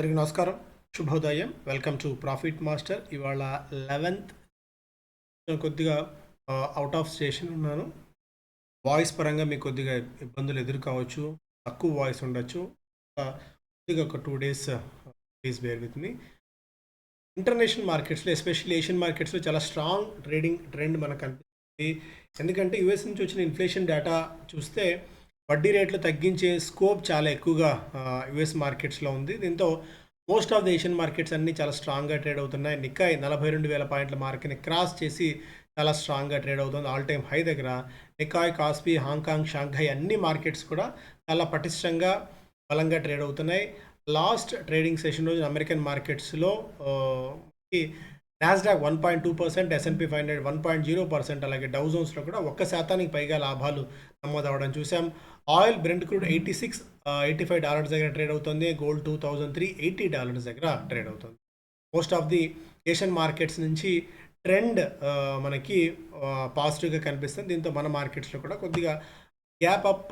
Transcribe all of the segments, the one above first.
అందరికీ నమస్కారం. శుభోదయం. వెల్కమ్ టు ప్రాఫిట్ మాస్టర్ ఇవాళ లెవెన్త్ కొద్దిగా అవుట్ ఆఫ్ స్టేషన్ ఉన్నాను. వాయిస్ పరంగా మీకు కొద్దిగా ఇబ్బందులు ఎదురు కావచ్చు తక్కువ వాయిస్ ఉండొచ్చు. కొద్దిగా ఒక two days please bear with me international మార్కెట్స్లో ఎస్పెషల్లీ ఏషియన్ మార్కెట్స్లో చాలా స్ట్రాంగ్ ట్రేడింగ్ ట్రెండ్ మనకు కనిపిస్తుంది. ఎందుకంటే యుఎస్ నుంచి వచ్చిన ఇన్ఫ్లేషన్ డేటా చూస్తే వడ్డీ రేట్లు తగ్గించే స్కోప్ చాలా ఎక్కువగా యుఎస్ మార్కెట్స్లో ఉంది. దీంతో most of the Asian markets అన్నీ చాలా స్ట్రాంగ్గా ట్రేడ్ అవుతున్నాయి. నిక్కాయ్ నలభై రెండు వేల పాయింట్ల మార్కెట్ని క్రాస్ చేసి చాలా స్ట్రాంగ్గా ట్రేడ్ అవుతుంది. ఆల్ టైమ్ హై దగ్గర Nikkei Kospi Hong Kong Shanghai అన్ని మార్కెట్స్ కూడా చాలా పటిష్టంగా బలంగా ట్రేడ్ అవుతున్నాయి. లాస్ట్ ట్రేడింగ్ సెషన్ రోజు అమెరికన్ మార్కెట్స్లో Nasdaq one point two percent S and P five hundred one point zero percent అలాగే డౌ జోన్స్లో కూడా ఒక్క శాతానికి పైగా లాభాలు నమోదవడం చూసాం oil Brent crude eighty six eighty five dollars దగ్గర ట్రేడ్ అవుతుంది. Gold two thousand three eighty dollars దగ్గర ట్రేడ్ అవుతుంది. Most of the Asian markets నుంచి ట్రెండ్ మనకి పాజిటివ్గా కనిపిస్తుంది. దీంతో మన మార్కెట్స్లో కూడా కొద్దిగా గ్యాప్ అప్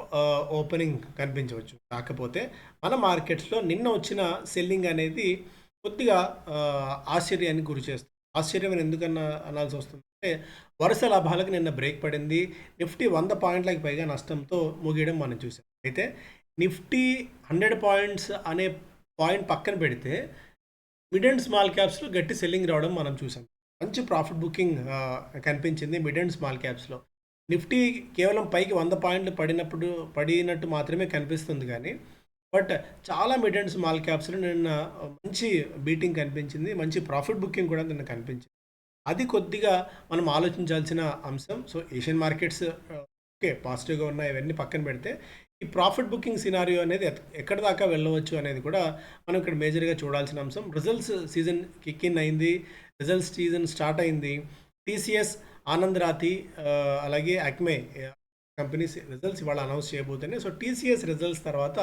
ఓపెనింగ్ కనిపించవచ్చు. కాకపోతే మన మార్కెట్స్లో నిన్న వచ్చిన సెల్లింగ్ అనేది కొద్దిగా ఆశ్చర్యానికి గురి చేస్తుంది. ఆశ్చర్యమైన ఎందుకన్నా అనాల్సి వస్తుందంటే వరుస లాభాలకు నిన్న బ్రేక్ పడింది. నిఫ్టీ వంద పాయింట్లకు పైగా నష్టంతో ముగియడం మనం చూసాం అయితే నిఫ్టీ హండ్రెడ్ పాయింట్స్ అనే పాయింట్ పక్కన పెడితే మిడ్ అండ్ స్మాల్ క్యాప్స్లో గట్టి సెల్లింగ్ రావడం మనం చూసాం మంచి ప్రాఫిట్ బుకింగ్ కనిపించింది మిడ్ అండ్ స్మాల్ క్యాప్స్లో. నిఫ్టీ కేవలం పైకి వంద పాయింట్లు పడినప్పుడు పడినట్టు మాత్రమే కనిపిస్తుంది కానీ బట్ చాలా మిడ్ అండ్ స్మాల్ క్యాప్స్లో నిన్న మంచి బీటింగ్ కనిపించింది మంచి ప్రాఫిట్ బుకింగ్ కూడా నిన్న కనిపించింది. అది కొద్దిగా మనం ఆలోచించాల్సిన అంశం. సో ఏషియన్ మార్కెట్స్ ఓకే పాజిటివ్గా ఉన్నాయి ఇవన్నీ పక్కన పెడితే ఈ ప్రాఫిట్ బుకింగ్ సినారియో అనేది ఎక్కడ ఎక్కడి దాకా వెళ్ళవచ్చు అనేది కూడా మనం ఇక్కడ మేజర్గా చూడాల్సిన అంశం. రిజల్ట్స్ సీజన్ కిక్ ఇన్ అయింది రిజల్ట్స్ సీజన్ స్టార్ట్ అయింది. టీసీఎస్ ఆనంద్ రాతి అలాగే అక్మే కంపెనీస్ రిజల్ట్స్ ఇవాళ అనౌన్స్ చేయబోతున్నాయి. సో టీసీఎస్ రిజల్ట్స్ తర్వాత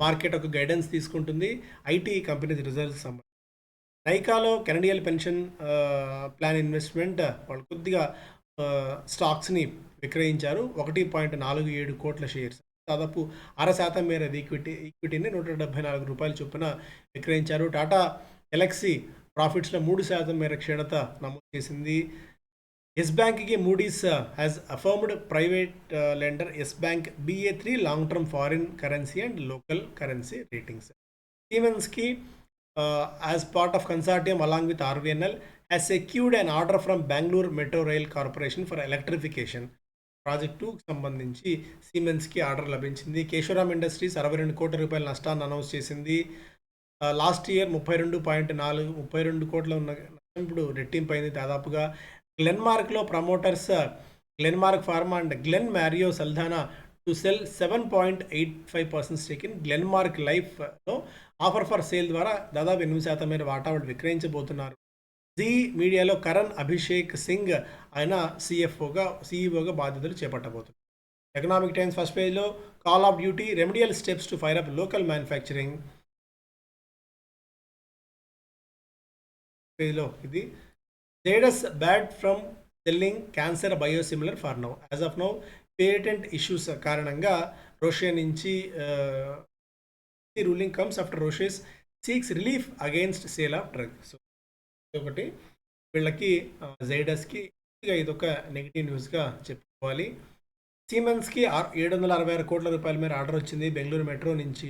మార్కెట్ ఒక గైడెన్స్ తీసుకుంటుంది. ఐటీ కంపెనీస్ రిజల్ట్స్ సంబంధించి నైకాలో కెనడియల్ పెన్షన్ ప్లాన్ ఇన్వెస్ట్మెంట్ వాళ్ళు కొద్దిగా స్టాక్స్ని విక్రయించారు. ఒకటి పాయింట్ నాలుగు ఏడు కోట్ల షేర్స్ దాదాపు అర శాతం మేర ఈక్విటీ ఈక్విటీని నూట డెబ్బై నాలుగు రూపాయల చొప్పున విక్రయించారు. టాటా ఎలక్సీ ప్రాఫిట్స్లో మూడు శాతం మేర క్షీణత నమోదు చేసింది. ఎస్ బ్యాంక్కి Moody's has affirmed private lender Yes bank B A three long term foreign currency and local currency ratings సీమెన్స్కి as part of consortium along with RVNL has secured an order from Bengaluru metro rail corporation for electrification ప్రాజెక్టుకు సంబంధించి సీమెన్స్కి order లభించింది. Kesoram industries అరవై రెండు కోట్ల రూపాయల నష్టాన్ని announce చేసింది. Uh, లాస్ట్ ఇయర్ ముప్పై రెండు పాయింట్ నాలుగు ముప్పై రెండు కోట్ల ఉన్న ఇప్పుడు రెట్టింపు అయింది దాదాపుగా. గ్లెన్మార్క్లో promoters Glenmark pharma and Glenn Mario Saldanha to sell seven point eight five percent stake in Glenmark లైఫ్లో ఆఫర్ ఫర్ సేల్ ద్వారా దాదాపు ఎనిమిది శాతం మేర వాటా వాళ్ళు విక్రయించబోతున్నారు. జీ మీడియాలో కరణ్ అభిషేక్ సింగ్ ఆయన సిఎఫ్ఓగా సిఇఓగా బాధ్యతలు చేపట్టబోతున్నారు. ఎకనామిక్ టైమ్స్ ఫస్ట్ పేజ్లో call of duty remedial steps to fire up local manufacturing పేజ్లో ఇది Zydus barred from selling cancer biosimilar for now as of now patent issues కారణంగా రోషియా నుంచి ruling comes after Roche's seeks relief against sale of drug so ఒకటి వీళ్ళకి జైడస్కి ఇది ఒక negative న్యూస్గా చెప్పుకోవాలి. సీమెన్స్కి ఏడు వందల అరవై ఆరు కోట్ల రూపాయల మేర ఆర్డర్ వచ్చింది బెంగళూరు మెట్రో నుంచి.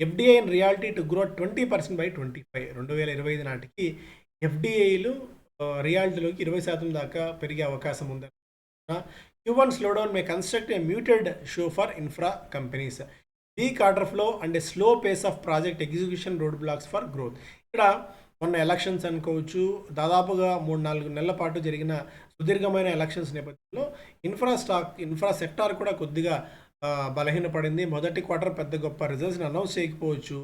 FDI and reality to grow twenty percent by twenty five రెండు వేల ఇరవై ఐదు నాటికి ఎఫ్డిఐలు రియాలిటీలోకి ఇరవై శాతం దాకా పెరిగే అవకాశం ఉంది. Q one slowdown may construct a muted show for infra companies. Weak order flow and a slow pace of project execution road blocks for growth. ఇక్కడ మొన్న ఎలక్షన్స్ అనుకోవచ్చు దాదాపుగా మూడు నాలుగు నెలల పాటు జరిగిన సుదీర్ఘమైన ఎలక్షన్స్ నేపథ్యంలో ఇన్ఫ్రా స్టాక్ ఇన్ఫ్రా సెక్టార్ కూడా కొద్దిగా బలహీనపడింది. మొదటి క్వార్టర్ పెద్ద గొప్ప రిజల్ట్స్ని అనౌన్స్ చేయకపోవచ్చు.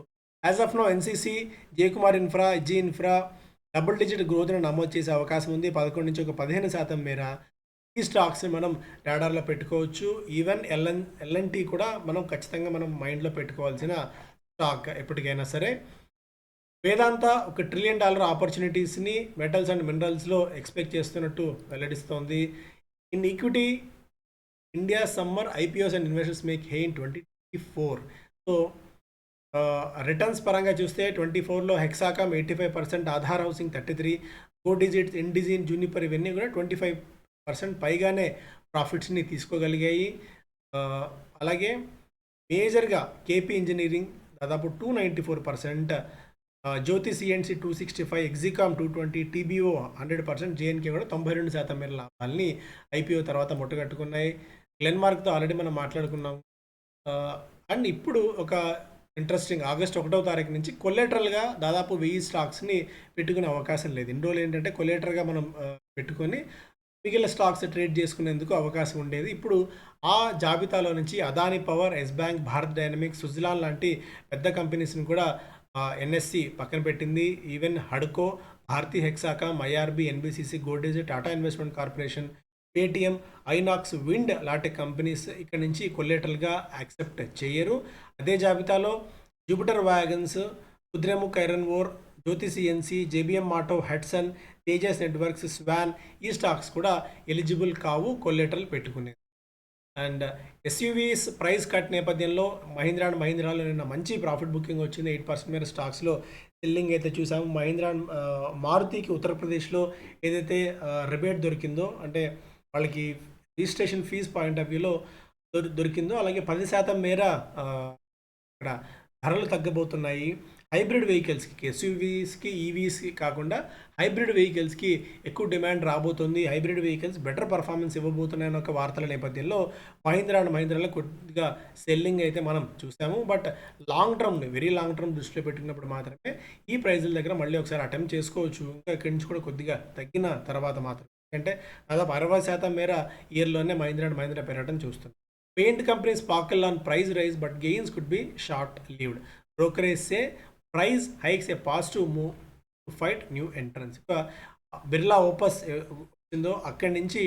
As of now NCC Jayakumar infra G infra double digit గ్రోత్ను నమోదు చేసే అవకాశం ఉంది. పదకొండు నుంచి ఒక పదిహేను శాతం మేర ఈ స్టాక్స్ని మనం రాడార్లో పెట్టుకోవచ్చు. ఈవెన్ ఎల్ఎన్ ఎల్ఎన్టీ కూడా మనం ఖచ్చితంగా మనం మైండ్లో పెట్టుకోవాల్సిన స్టాక్ ఎప్పటికైనా సరే. వేదాంత ఒక ట్రిలియన్ డాలర్ ఆపర్చునిటీస్ని మెటల్స్ అండ్ మినరల్స్లో ఎక్స్పెక్ట్ చేస్తున్నట్టు వెల్లడిస్తోంది. In equity India summer IPOs and investors make hay in twenty four. So returns పరంగా చూస్తే ట్వంటీ ఫోర్లో Hexacom eighty five percent Aadhar housing thirty three four digit Indegene Juniper ఇవన్నీ కూడా twenty five percent పైగానే ప్రాఫిట్స్ని తీసుకోగలిగాయి. అలాగే మేజర్గా కేపీ ఇంజనీరింగ్ దాదాపు two ninety four percent Jyoti CNC two sixty five Exicom two twenty TBO hundred percent JNK కూడా తొంభై రెండు శాతం మేర లాభాలని ఐపీఓ తర్వాత ముట్టగట్టుకున్నాయి గ్లెన్మార్క్తో ఆల్రెడీ మనం మాట్లాడుకున్నాం. అండ్ ఇప్పుడు ఒక ఇంట్రెస్టింగ్ ఆగస్ట్ ఒకటో తారీఖు నుంచి కొలేటరల్గా దాదాపు వెయ్యి స్టాక్స్ని పెట్టుకునే అవకాశం లేదు. ఇన్ని రోజులు ఏంటంటే కొలేటర్గా మనం పెట్టుకొని మిగిలిన స్టాక్స్ ట్రేడ్ చేసుకునేందుకు అవకాశం ఉండేది. ఇప్పుడు ఆ జాబితాలో నుంచి Adani power Yes Bank Bharat Dynamics Suzlon లాంటి పెద్ద కంపెనీస్ని కూడా ఎన్ఎస్సి పక్కన పెట్టింది. Even హడ్కో Bharti Hexacom IRB NBCC Godrej Tata investment corporation Paytm Inox wind లాంటి కంపెనీస్ ఇక్కడ నుంచి కొల్లేటల్గా యాక్సెప్ట్ చేయరు. అదే జాబితాలో Jupiter wagons Kudremukh iron ore Jyoti CNC JBM auto Hudson Tejas networks Swan ఈ స్టాక్స్ కూడా ఎలిజిబుల్ కావు కొల్లేటరల్ పెట్టుకునేది. అండ్ ఎస్యూవీస్ ప్రైస్ కట్ నేపథ్యంలో మహీంద్రా అండ్ మహీంద్రాలో నిన్న మంచి ప్రాఫిట్ బుకింగ్ వచ్చింది. ఎయిట్ పర్సెంట్ మేర స్టాక్స్లో సెల్లింగ్ అయితే చూసాము. మహీంద్రా అండ్, మారుతికి ఉత్తరప్రదేశ్లో ఏదైతే రిబేట్ దొరికిందో అంటే వాళ్ళకి రిజిస్ట్రేషన్ ఫీజ్ పాయింట్ ఆఫ్ వ్యూలో దొరి దొరికిందో అలాగే పది శాతం మేర ఇక్కడ ధరలు తగ్గబోతున్నాయి. హైబ్రిడ్ వెహికల్స్కి ఎస్యూవీస్కి ఈవీస్కి కాకుండా హైబ్రిడ్ వెహికల్స్కి ఎక్కువ డిమాండ్ రాబోతుంది. హైబ్రిడ్ వెహికల్స్ బెటర్ పర్ఫార్మెన్స్ ఇవ్వబోతున్నాయని ఒక వార్తల నేపథ్యంలో మహీంద్రా అండ్ మహీంద్రాలో కొద్దిగా సెల్లింగ్ అయితే మనం చూసాము. బట్ లాంగ్ టర్మ్ని వెరీ లాంగ్ టర్మ్ దృష్టిలో పెట్టుకున్నప్పుడు మాత్రమే ఈ ప్రైజుల దగ్గర మళ్ళీ ఒకసారి అటెంప్ట్ చేసుకోవచ్చు. ఇంకా ఇక్కడి నుంచి కూడా కొద్దిగా తగ్గిన తర్వాత మాత్రం అంటే దాదాపు అరవై శాతం మేర ఇయర్లోనే మహీంద్రా అండ్ మహీంద్రా పెరగడం చూస్తుంది paint companies పాకల్ on price rise but gains could be short lived. Brokerage say price hikes a positive move to fight new entrants. ఇక బిర్లా ఓపస్ వచ్చిందో అక్కడి నుంచి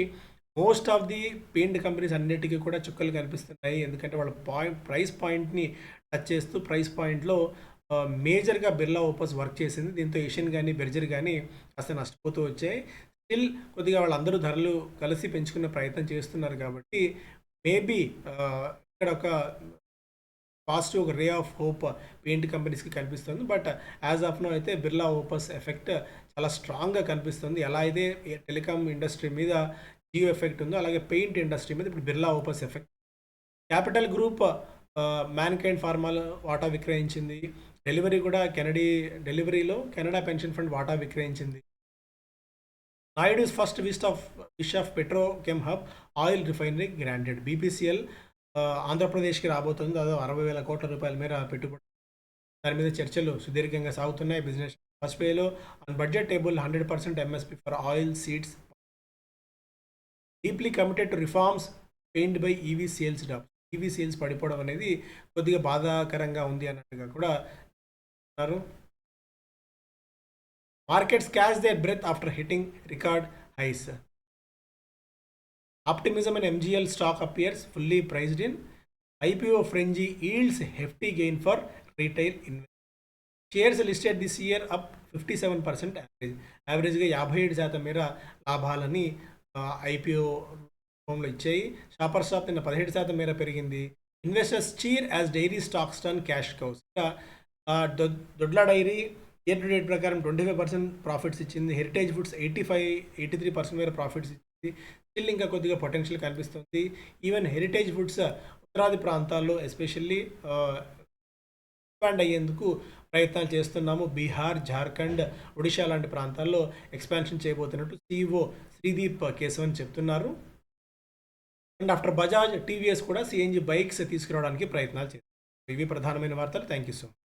most of the paint companies అన్నిటికీ కూడా చుక్కలు కనిపిస్తున్నాయి. ఎందుకంటే వాళ్ళ పాయింట్ ప్రైస్ పాయింట్ని టచ్ చేస్తూ ప్రైస్ పాయింట్లో మేజర్గా బిర్లా ఓపస్ వర్క్ చేసింది. దీంతో ఏషియన్ కానీ బెర్జర్ కానీ కాస్త నష్టపోతూ వచ్చాయి. స్టిల్ కొద్దిగా వాళ్ళందరూ ధరలు కలిసి పెంచుకునే ప్రయత్నం చేస్తున్నారు కాబట్టి మేబీ ఇక్కడ ఒక పాజిటివ్ ఒక రే ఆఫ్ హోప్ పెయింట్ కంపెనీస్కి కనిపిస్తుంది. బట్ యాజ్ ఆఫ్ నో అయితే బిర్లా ఓపస్ ఎఫెక్ట్ చాలా స్ట్రాంగ్గా కనిపిస్తుంది. ఎలా అయితే టెలికామ్ ఇండస్ట్రీ మీద జియో ఎఫెక్ట్ ఉందో అలాగే పెయింట్ ఇండస్ట్రీ మీద ఇప్పుడు Birla Opus effect capital group Mankind ఫార్మాలో వాటా విక్రయించింది. డెలివరీ కూడా కెనడీ డెలివరీలో కెనడా పెన్షన్ ఫండ్ వాటా విక్రయించింది. Naidu's first wrist of wish of petrochem hub oil refinery granted BPCL ఆంధ్రప్రదేశ్కి రాబోతుంది. దాదాపు అరవై వేల కోట్ల రూపాయల మేర పెట్టుబడి. దాని మీద చర్చలు సుదీర్ఘంగా సాగుతున్నాయి. బిజినెస్ ఫస్ట్ పేలో on budget table hundred percent MSP for oil seeds deeply committed to reforms paint by EV sales dub EV sales పడిపోవడం అనేది కొద్దిగా బాధాకరంగా ఉంది అన్నట్టుగా కూడా అన్నారు markets catch their breath after hitting record highs optimism and MGL stock appears fully priced in IPO frenzy yields hefty gain for retail invest shares listed this year up fifty seven percent average యావరేజ్గా యాభై ఏడు శాతం మేర లాభాలని IPO రూపంలో ఇచ్చాయి. Shopper stop నిన్న పదిహేడు శాతం మేర పెరిగింది. Investors cheer as dairy stocks turn cash cows Dodla Dairy year to date ప్రకారం ట్వంటీ ఫైవ్ పర్సెంట్ ప్రాఫిట్స్ ఇచ్చింది. Heritage Foods eighty five eighty three percent మేర ప్రాఫిట్స్ ఇచ్చింది. స్టిల్ ఇంకా కొద్దిగా పొటెన్షియల్ కనిపిస్తుంది. ఈవెన్ హెరిటేజ్ ఫుడ్స్ ఉత్తరాది ప్రాంతాల్లో ఎస్పెషల్లీ ఎక్స్పాండ్ అయ్యేందుకు ప్రయత్నాలు చేస్తున్నాము. బీహార్ జార్ఖండ్ ఒడిషా లాంటి ప్రాంతాల్లో ఎక్స్పాన్షన్ చేయబోతున్నట్టు సిఇఓ శ్రీదీప్ కేశవన్ చెప్తున్నారు. అండ్ ఆఫ్టర్ బజాజ్ టీవీఎస్ కూడా సిఎన్జి బైక్స్ తీసుకురావడానికి ప్రయత్నాలు చేస్తారు ఇవి ప్రధానమైన వార్తలు. Thank you so much